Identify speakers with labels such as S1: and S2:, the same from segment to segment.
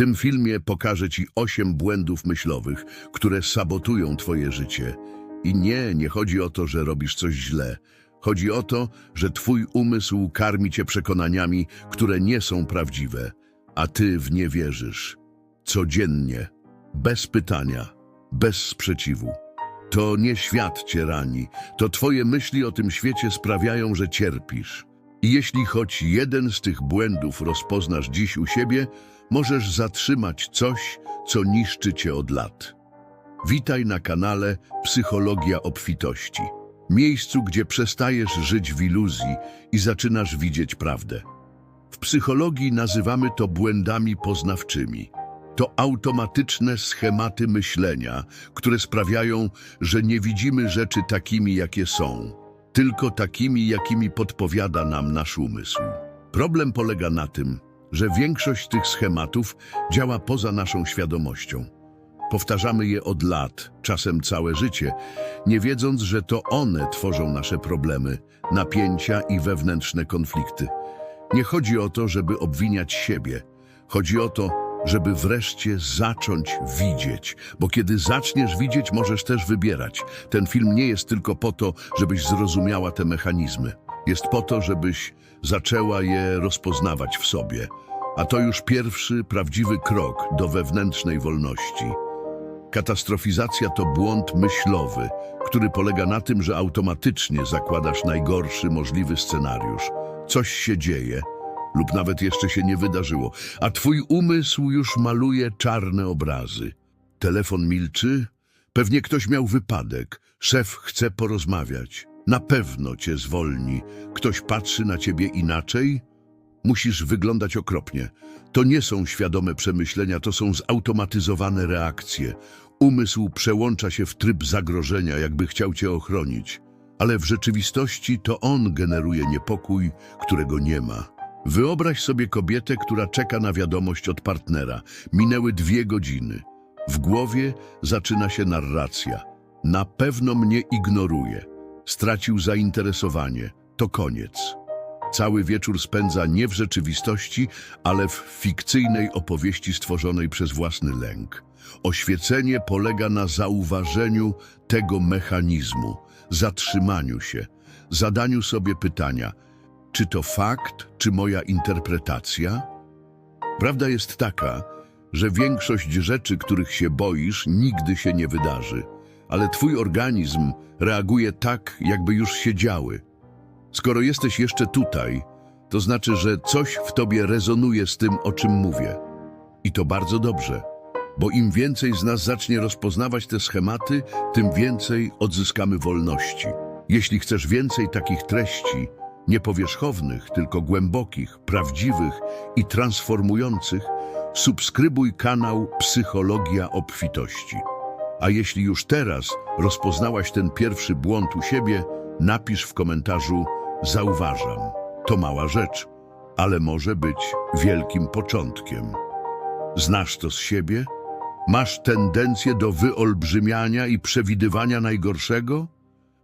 S1: tym filmie pokażę Ci osiem błędów myślowych, które sabotują Twoje życie. I nie, nie chodzi o to, że robisz coś źle. Chodzi o to, że Twój umysł karmi Cię przekonaniami, które nie są prawdziwe, a Ty w nie wierzysz. Codziennie, bez pytania, bez sprzeciwu. To nie świat Cię rani, to Twoje myśli o tym świecie sprawiają, że cierpisz. I jeśli choć jeden z tych błędów rozpoznasz dziś u siebie, możesz zatrzymać coś, co niszczy Cię od lat. Witaj na kanale Psychologia Obfitości. Miejscu, gdzie przestajesz żyć w iluzji i zaczynasz widzieć prawdę. W psychologii nazywamy to błędami poznawczymi. To automatyczne schematy myślenia, które sprawiają, że nie widzimy rzeczy takimi, jakie są, tylko takimi, jakimi podpowiada nam nasz umysł. Problem polega na tym, że większość tych schematów działa poza naszą świadomością. Powtarzamy je od lat, czasem całe życie, nie wiedząc, że to one tworzą nasze problemy, napięcia i wewnętrzne konflikty. Nie chodzi o to, żeby obwiniać siebie. Chodzi o to, żeby wreszcie zacząć widzieć, bo kiedy zaczniesz widzieć, możesz też wybierać. Ten film nie jest tylko po to, żebyś zrozumiała te mechanizmy. Jest po to, żebyś zaczęła je rozpoznawać w sobie. A to już pierwszy prawdziwy krok do wewnętrznej wolności. Katastrofizacja to błąd myślowy, który polega na tym, że automatycznie zakładasz najgorszy możliwy scenariusz. Coś się dzieje, lub nawet jeszcze się nie wydarzyło, a twój umysł już maluje czarne obrazy. Telefon milczy? Pewnie ktoś miał wypadek. Szef chce porozmawiać. Na pewno cię zwolni. Ktoś patrzy na ciebie inaczej? Musisz wyglądać okropnie. To nie są świadome przemyślenia, to są zautomatyzowane reakcje. Umysł przełącza się w tryb zagrożenia, jakby chciał cię ochronić. Ale w rzeczywistości to on generuje niepokój, którego nie ma. Wyobraź sobie kobietę, która czeka na wiadomość od partnera. Minęły dwie godziny. W głowie zaczyna się narracja. Na pewno mnie ignoruje. Stracił zainteresowanie. To koniec. Cały wieczór spędza nie w rzeczywistości, ale w fikcyjnej opowieści stworzonej przez własny lęk. Oświecenie polega na zauważeniu tego mechanizmu, zatrzymaniu się, zadaniu sobie pytania, czy to fakt, czy moja interpretacja? Prawda jest taka, że większość rzeczy, których się boisz, nigdy się nie wydarzy, ale twój organizm reaguje tak, jakby już się działy. Skoro jesteś jeszcze tutaj, to znaczy, że coś w tobie rezonuje z tym, o czym mówię. I to bardzo dobrze, bo im więcej z nas zacznie rozpoznawać te schematy, tym więcej odzyskamy wolności. Jeśli chcesz więcej takich treści, nie powierzchownych, tylko głębokich, prawdziwych i transformujących, subskrybuj kanał Psychologia Obfitości. A jeśli już teraz rozpoznałaś ten pierwszy błąd u siebie, napisz w komentarzu Zauważam. To mała rzecz, ale może być wielkim początkiem. Znasz to z siebie? Masz tendencję do wyolbrzymiania i przewidywania najgorszego?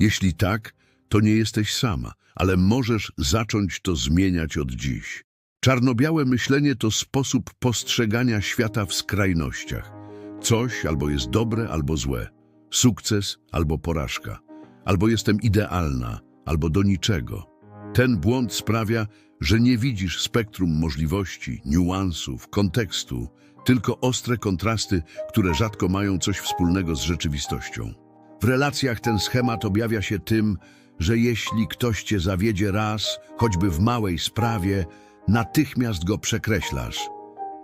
S1: Jeśli tak, to nie jesteś sama, ale możesz zacząć to zmieniać od dziś. Czarno-białe myślenie to sposób postrzegania świata w skrajnościach. Coś albo jest dobre, albo złe. Sukces albo porażka. Albo jestem idealna, albo do niczego. Ten błąd sprawia, że nie widzisz spektrum możliwości, niuansów, kontekstu, tylko ostre kontrasty, które rzadko mają coś wspólnego z rzeczywistością. W relacjach ten schemat objawia się tym, że jeśli ktoś cię zawiedzie raz, choćby w małej sprawie, natychmiast go przekreślasz.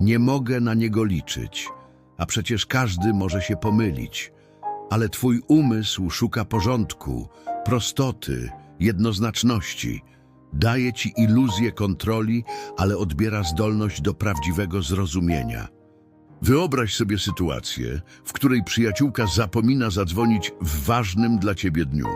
S1: Nie mogę na niego liczyć, a przecież każdy może się pomylić. Ale twój umysł szuka porządku, prostoty, jednoznaczności. Daje ci iluzję kontroli, ale odbiera zdolność do prawdziwego zrozumienia. Wyobraź sobie sytuację, w której przyjaciółka zapomina zadzwonić w ważnym dla ciebie dniu.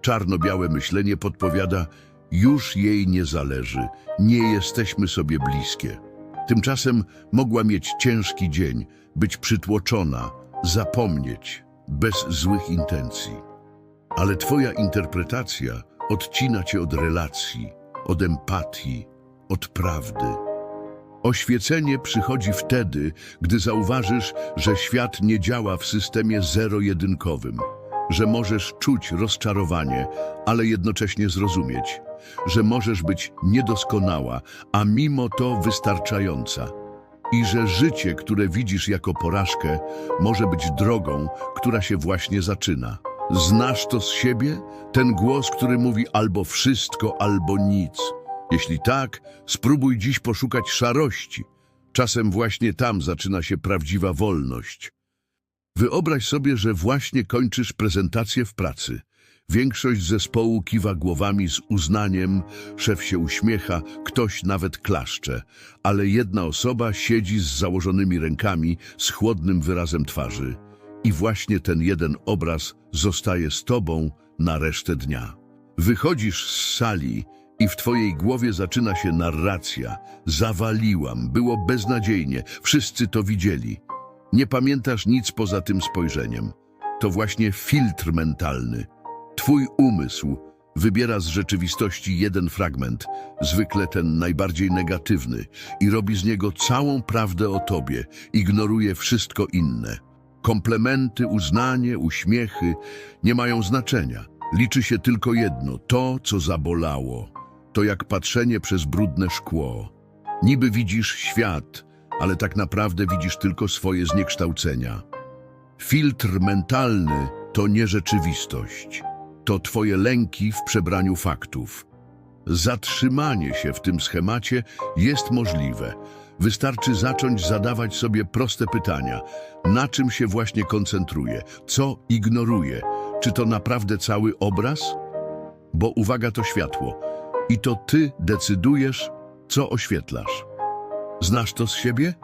S1: Czarno-białe myślenie podpowiada, już jej nie zależy, nie jesteśmy sobie bliskie. Tymczasem mogła mieć ciężki dzień, być przytłoczona, zapomnieć, bez złych intencji. Ale twoja interpretacja odcina cię od relacji, od empatii, od prawdy. Oświecenie przychodzi wtedy, gdy zauważysz, że świat nie działa w systemie zero-jedynkowym, że możesz czuć rozczarowanie, ale jednocześnie zrozumieć, że możesz być niedoskonała, a mimo to wystarczająca. I że życie, które widzisz jako porażkę, może być drogą, która się właśnie zaczyna. Znasz to z siebie? Ten głos, który mówi albo wszystko, albo nic. Jeśli tak, spróbuj dziś poszukać szarości. Czasem właśnie tam zaczyna się prawdziwa wolność. Wyobraź sobie, że właśnie kończysz prezentację w pracy. Większość zespołu kiwa głowami z uznaniem, szef się uśmiecha, ktoś nawet klaszcze, ale jedna osoba siedzi z założonymi rękami, z chłodnym wyrazem twarzy. I właśnie ten jeden obraz zostaje z tobą na resztę dnia. Wychodzisz z sali i w twojej głowie zaczyna się narracja. Zawaliłam, było beznadziejnie, wszyscy to widzieli. Nie pamiętasz nic poza tym spojrzeniem. To właśnie filtr mentalny. Twój umysł wybiera z rzeczywistości jeden fragment, zwykle ten najbardziej negatywny, i robi z niego całą prawdę o tobie, ignoruje wszystko inne. Komplementy, uznanie, uśmiechy nie mają znaczenia. Liczy się tylko jedno, to, co zabolało. To jak patrzenie przez brudne szkło. Niby widzisz świat, ale tak naprawdę widzisz tylko swoje zniekształcenia. Filtr mentalny to nie rzeczywistość. To twoje lęki w przebraniu faktów. Zatrzymanie się w tym schemacie jest możliwe. Wystarczy zacząć zadawać sobie proste pytania. Na czym się właśnie koncentruję? Co ignoruję? Czy to naprawdę cały obraz? Bo uwaga to światło. I to ty decydujesz, co oświetlasz. Znasz to z siebie?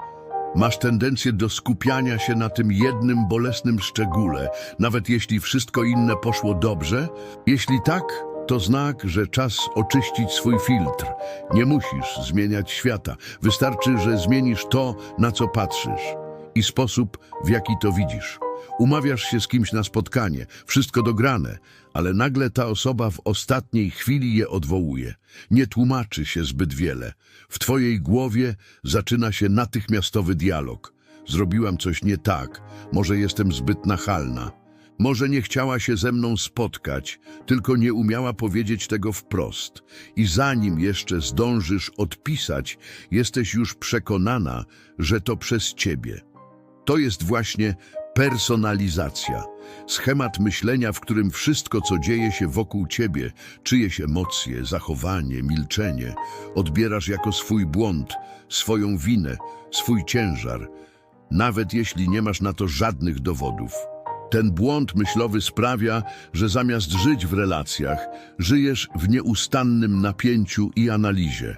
S1: Masz tendencję do skupiania się na tym jednym bolesnym szczególe, nawet jeśli wszystko inne poszło dobrze? Jeśli tak, to znak, że czas oczyścić swój filtr. Nie musisz zmieniać świata. Wystarczy, że zmienisz to, na co patrzysz i sposób, w jaki to widzisz. Umawiasz się z kimś na spotkanie, wszystko dograne, ale nagle ta osoba w ostatniej chwili je odwołuje. Nie tłumaczy się zbyt wiele. W twojej głowie zaczyna się natychmiastowy dialog. Zrobiłam coś nie tak, może jestem zbyt nachalna. Może nie chciała się ze mną spotkać, tylko nie umiała powiedzieć tego wprost. I zanim jeszcze zdążysz odpisać, jesteś już przekonana, że to przez ciebie. To jest właśnie personalizacja. Schemat myślenia, w którym wszystko, co dzieje się wokół ciebie, czyjeś emocje, zachowanie, milczenie, odbierasz jako swój błąd, swoją winę, swój ciężar, nawet jeśli nie masz na to żadnych dowodów. Ten błąd myślowy sprawia, że zamiast żyć w relacjach, żyjesz w nieustannym napięciu i analizie.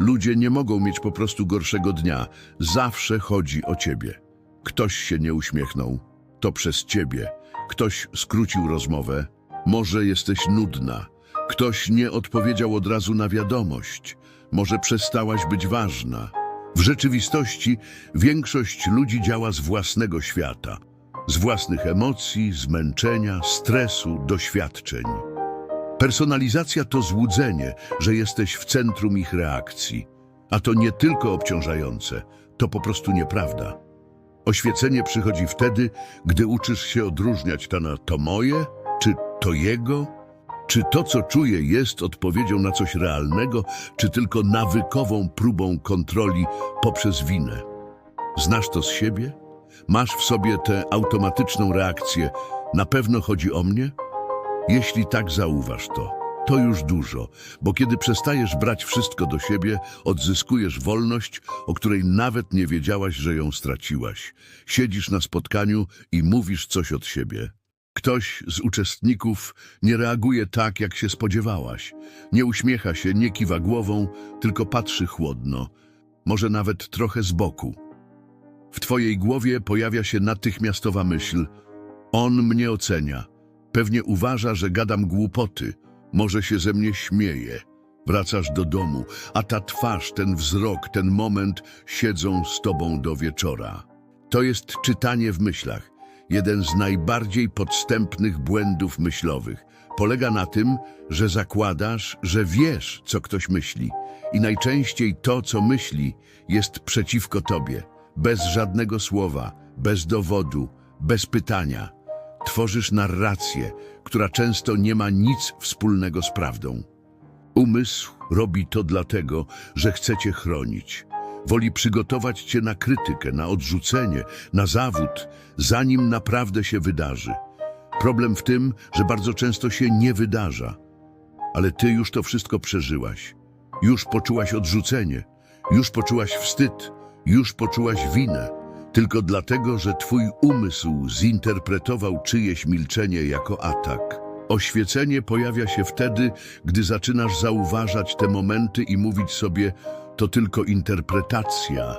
S1: Ludzie nie mogą mieć po prostu gorszego dnia. Zawsze chodzi o ciebie. Ktoś się nie uśmiechnął. To przez ciebie. Ktoś skrócił rozmowę. Może jesteś nudna. Ktoś nie odpowiedział od razu na wiadomość. Może przestałaś być ważna. W rzeczywistości większość ludzi działa z własnego świata. Z własnych emocji, zmęczenia, stresu, doświadczeń. Personalizacja to złudzenie, że jesteś w centrum ich reakcji. A to nie tylko obciążające, to po prostu nieprawda. Oświecenie przychodzi wtedy, gdy uczysz się odróżniać to na to moje, czy to jego, czy to, co czuję, jest odpowiedzią na coś realnego, czy tylko nawykową próbą kontroli poprzez winę. Znasz to z siebie? Masz w sobie tę automatyczną reakcję. Na pewno chodzi o mnie? Jeśli tak, zauważ to. To już dużo, bo kiedy przestajesz brać wszystko do siebie, odzyskujesz wolność, o której nawet nie wiedziałaś, że ją straciłaś. Siedzisz na spotkaniu i mówisz coś od siebie. Ktoś z uczestników nie reaguje tak, jak się spodziewałaś. Nie uśmiecha się, nie kiwa głową, tylko patrzy chłodno, może nawet trochę z boku. W twojej głowie pojawia się natychmiastowa myśl: On mnie ocenia. Pewnie uważa, że gadam głupoty. Może się ze mnie śmieje. Wracasz do domu, a ta twarz, ten wzrok, ten moment siedzą z tobą do wieczora. To jest czytanie w myślach. Jeden z najbardziej podstępnych błędów myślowych. polega na tym, że zakładasz, że wiesz, co ktoś myśli. I najczęściej to, co myśli, jest przeciwko tobie. Bez żadnego słowa, bez dowodu, bez pytania. Tworzysz narrację, która często nie ma nic wspólnego z prawdą. Umysł robi to dlatego, że chce cię chronić. Woli przygotować cię na krytykę, na odrzucenie, na zawód, zanim naprawdę się wydarzy. Problem w tym, że bardzo często się nie wydarza. Ale ty już to wszystko przeżyłaś. Już poczułaś odrzucenie, już poczułaś wstyd, już poczułaś winę. Tylko dlatego, że twój umysł zinterpretował czyjeś milczenie jako atak. Oświecenie pojawia się wtedy, gdy zaczynasz zauważać te momenty i mówić sobie, to tylko interpretacja.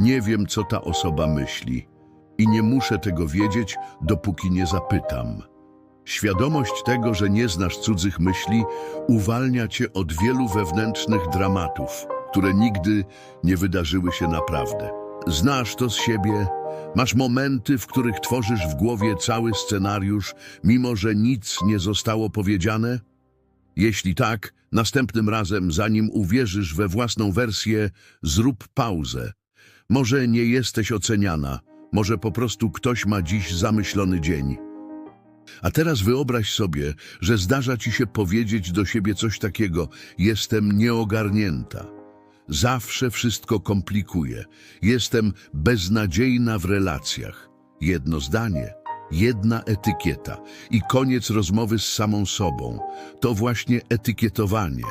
S1: Nie wiem, co ta osoba myśli. I nie muszę tego wiedzieć, dopóki nie zapytam. Świadomość tego, że nie znasz cudzych myśli, uwalnia cię od wielu wewnętrznych dramatów, które nigdy nie wydarzyły się naprawdę. Znasz to z siebie, masz momenty, w których tworzysz w głowie cały scenariusz, mimo że nic nie zostało powiedziane? Jeśli tak, następnym razem, zanim uwierzysz we własną wersję, zrób pauzę. Może nie jesteś oceniana, może po prostu ktoś ma dziś zamyślony dzień. A teraz wyobraź sobie, że zdarza ci się powiedzieć do siebie coś takiego: Jestem nieogarnięta. Zawsze wszystko komplikuje. Jestem beznadziejna w relacjach. Jedno zdanie, jedna etykieta i koniec rozmowy z samą sobą. To właśnie etykietowanie.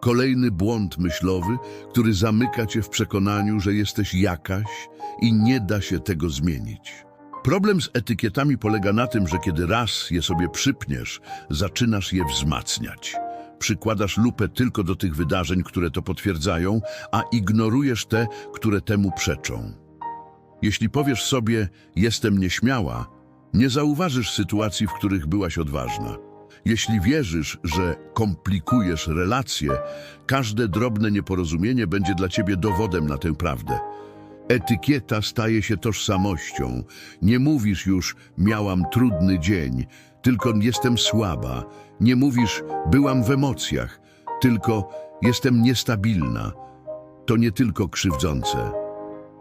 S1: Kolejny błąd myślowy, który zamyka cię w przekonaniu, że jesteś jakaś i nie da się tego zmienić. Problem z etykietami polega na tym, że kiedy raz je sobie przypniesz, zaczynasz je wzmacniać. Przykładasz lupę tylko do tych wydarzeń, które to potwierdzają, a ignorujesz te, które temu przeczą. Jeśli powiesz sobie, jestem nieśmiała, nie zauważysz sytuacji, w których byłaś odważna. Jeśli wierzysz, że komplikujesz relacje, każde drobne nieporozumienie będzie dla ciebie dowodem na tę prawdę. Etykieta staje się tożsamością. Nie mówisz już, miałam trudny dzień, tylko jestem słaba. Nie mówisz, byłam w emocjach, tylko jestem niestabilna. To nie tylko krzywdzące,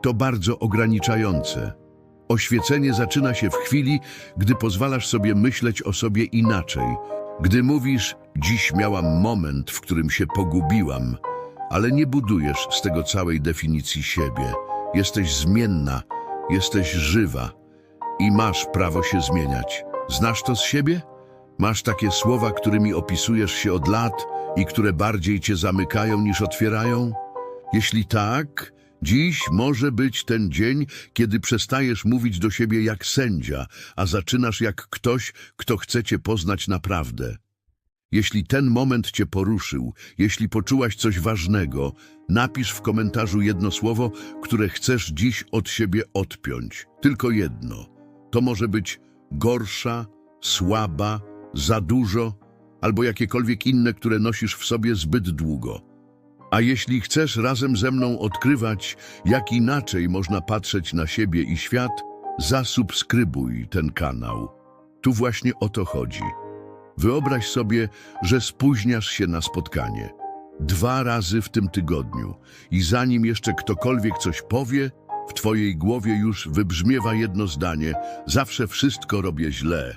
S1: to bardzo ograniczające. Oświecenie zaczyna się w chwili, gdy pozwalasz sobie myśleć o sobie inaczej. Gdy mówisz, dziś miałam moment, w którym się pogubiłam, ale nie budujesz z tego całej definicji siebie. Jesteś zmienna, jesteś żywa i masz prawo się zmieniać. Znasz to z siebie? Masz takie słowa, którymi opisujesz się od lat i które bardziej cię zamykają niż otwierają? Jeśli tak, dziś może być ten dzień, kiedy przestajesz mówić do siebie jak sędzia, a zaczynasz jak ktoś, kto chce cię poznać naprawdę. Jeśli ten moment cię poruszył, jeśli poczułaś coś ważnego, napisz w komentarzu jedno słowo, które chcesz dziś od siebie odpiąć. Tylko jedno. To może być gorsza, słaba, za dużo, albo jakiekolwiek inne, które nosisz w sobie zbyt długo. A jeśli chcesz razem ze mną odkrywać, jak inaczej można patrzeć na siebie i świat, zasubskrybuj ten kanał. Tu właśnie o to chodzi. Wyobraź sobie, że spóźniasz się na spotkanie. Dwa razy w tym tygodniu i zanim jeszcze ktokolwiek coś powie, w twojej głowie już wybrzmiewa jedno zdanie: Zawsze wszystko robię źle.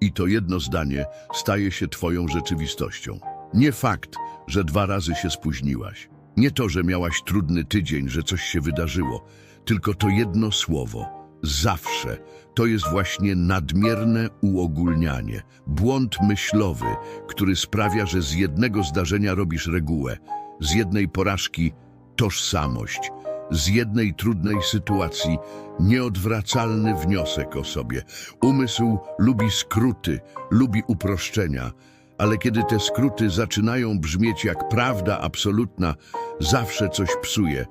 S1: I to jedno zdanie staje się twoją rzeczywistością. Nie fakt, że dwa razy się spóźniłaś. Nie to, że miałaś trudny tydzień, że coś się wydarzyło, tylko to jedno słowo. Zawsze. To jest właśnie nadmierne uogólnianie, błąd myślowy, który sprawia, że z jednego zdarzenia robisz regułę, z jednej porażki tożsamość, z jednej trudnej sytuacji nieodwracalny wniosek o sobie. Umysł lubi skróty, lubi uproszczenia, ale kiedy te skróty zaczynają brzmieć jak prawda absolutna, zawsze coś psuje.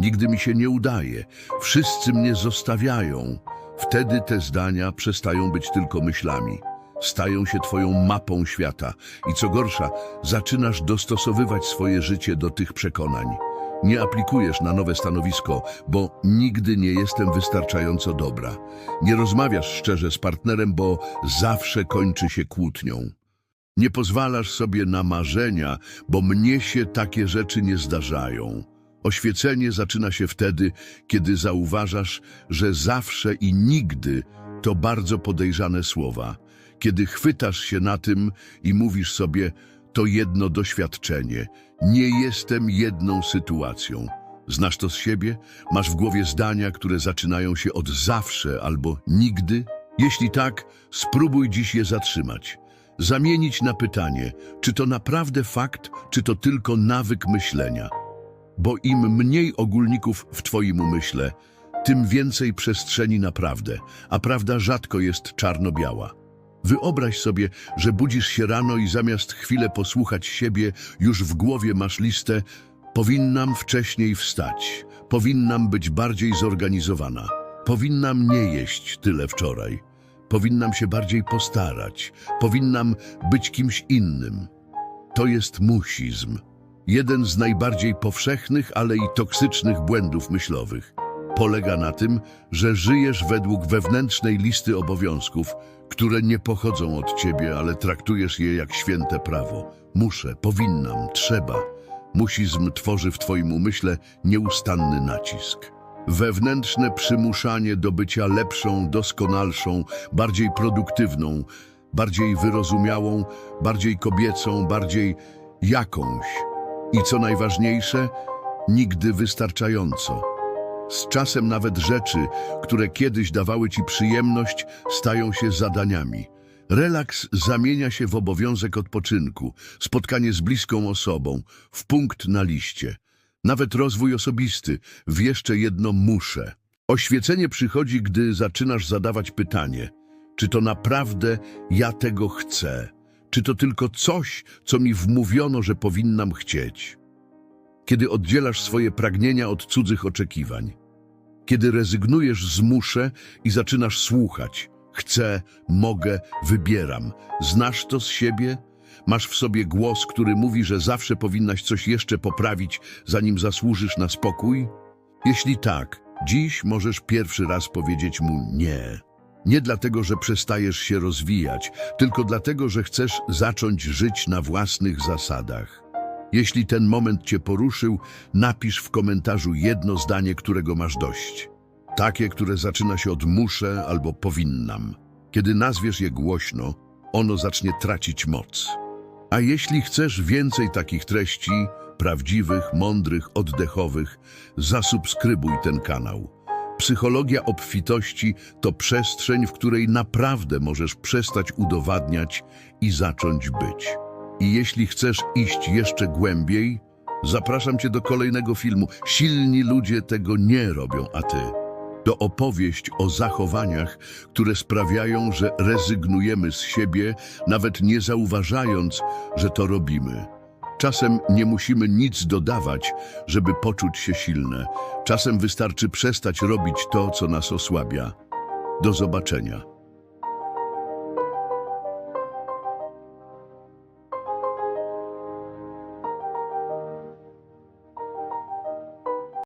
S1: Nigdy mi się nie udaje. Wszyscy mnie zostawiają. Wtedy te zdania przestają być tylko myślami. Stają się twoją mapą świata i co gorsza, zaczynasz dostosowywać swoje życie do tych przekonań. Nie aplikujesz na nowe stanowisko, bo nigdy nie jestem wystarczająco dobra. Nie rozmawiasz szczerze z partnerem, bo zawsze kończy się kłótnią. Nie pozwalasz sobie na marzenia, bo mnie się takie rzeczy nie zdarzają. Oświecenie zaczyna się wtedy, kiedy zauważasz, że zawsze i nigdy to bardzo podejrzane słowa. Kiedy chwytasz się na tym i mówisz sobie, to jedno doświadczenie, nie jestem jedną sytuacją. Znasz to z siebie? Masz w głowie zdania, które zaczynają się od zawsze albo nigdy? Jeśli tak, spróbuj dziś je zatrzymać. Zamienić na pytanie, czy to naprawdę fakt, czy to tylko nawyk myślenia. Bo im mniej ogólników w Twoim umyśle, tym więcej przestrzeni na prawdę, a prawda rzadko jest czarno-biała. Wyobraź sobie, że budzisz się rano i zamiast chwilę posłuchać siebie, już w głowie masz listę Powinnam wcześniej wstać, powinnam być bardziej zorganizowana, powinnam nie jeść tyle wczoraj, powinnam się bardziej postarać, powinnam być kimś innym. To jest musizm. Jeden z najbardziej powszechnych, ale i toksycznych błędów myślowych. Polega na tym, że żyjesz według wewnętrznej listy obowiązków, które nie pochodzą od ciebie, ale traktujesz je jak święte prawo. Muszę, powinnam, trzeba. Musizm tworzy w twoim umyśle nieustanny nacisk. Wewnętrzne przymuszanie do bycia lepszą, doskonalszą, bardziej produktywną, bardziej wyrozumiałą, bardziej kobiecą, bardziej jakąś. I co najważniejsze, nigdy wystarczająco. Z czasem nawet rzeczy, które kiedyś dawały ci przyjemność, stają się zadaniami. Relaks zamienia się w obowiązek odpoczynku, spotkanie z bliską osobą, w punkt na liście. Nawet rozwój osobisty, w jeszcze jedno muszę. Oświecenie przychodzi, gdy zaczynasz zadawać pytanie, czy to naprawdę ja tego chcę? Czy to tylko coś, co mi wmówiono, że powinnam chcieć? Kiedy oddzielasz swoje pragnienia od cudzych oczekiwań. Kiedy rezygnujesz z muszę i zaczynasz słuchać. Chcę, mogę, wybieram. Znasz to z siebie? Masz w sobie głos, który mówi, że zawsze powinnaś coś jeszcze poprawić, zanim zasłużysz na spokój? Jeśli tak, dziś możesz pierwszy raz powiedzieć mu nie. Nie dlatego, że przestajesz się rozwijać, tylko dlatego, że chcesz zacząć żyć na własnych zasadach. Jeśli ten moment cię poruszył, napisz w komentarzu jedno zdanie, którego masz dość. Takie, które zaczyna się od muszę albo powinnam. Kiedy nazwiesz je głośno, ono zacznie tracić moc. A jeśli chcesz więcej takich treści, prawdziwych, mądrych, oddechowych, zasubskrybuj ten kanał. Psychologia obfitości to przestrzeń, w której naprawdę możesz przestać udowadniać i zacząć być. I jeśli chcesz iść jeszcze głębiej, zapraszam Cię do kolejnego filmu. Silni ludzie tego nie robią, a Ty. To opowieść o zachowaniach, które sprawiają, że rezygnujemy z siebie, nawet nie zauważając, że to robimy. Czasem nie musimy nic dodawać, żeby poczuć się silne. Czasem wystarczy przestać robić to, co nas osłabia. Do zobaczenia.